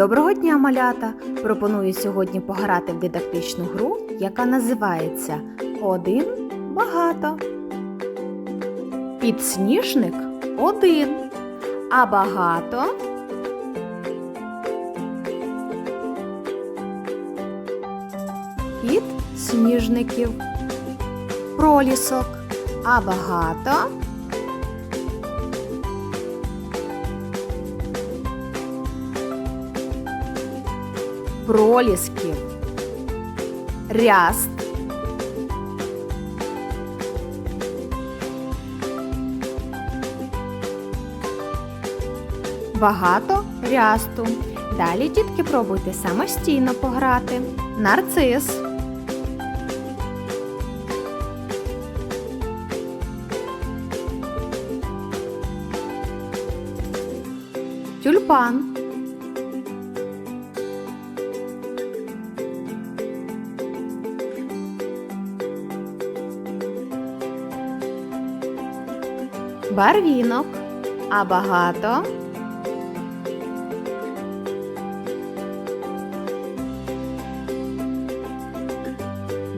Доброго дня, малята! Пропоную сьогодні пограти в дидактичну гру, яка називається Один багато. Підсніжник один, а багато підсніжників. Пролісок, а багато пролісків, ряст, багато рясту. Далі, дітки, пробуйте самостійно пограти. Нарцис. Тюльпан. Барвінок. А багато.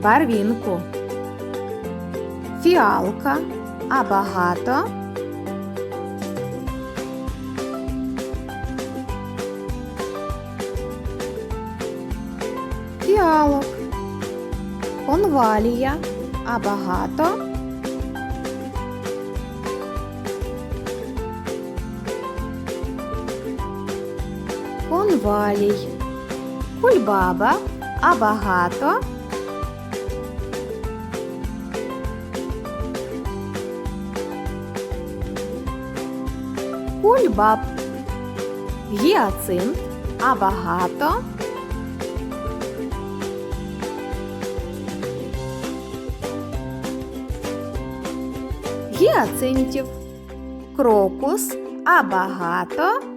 Барвінку. Фіалка. А багато. Фіалок. Конвалія. А багато. Конвалій. Кульбаба. А багато. Кульбаб. Гіацинт. А багато. Гіацинтів. Крокус. А багато.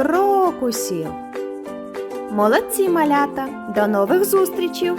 Крокусів. Молодці малята! До нових зустрічей!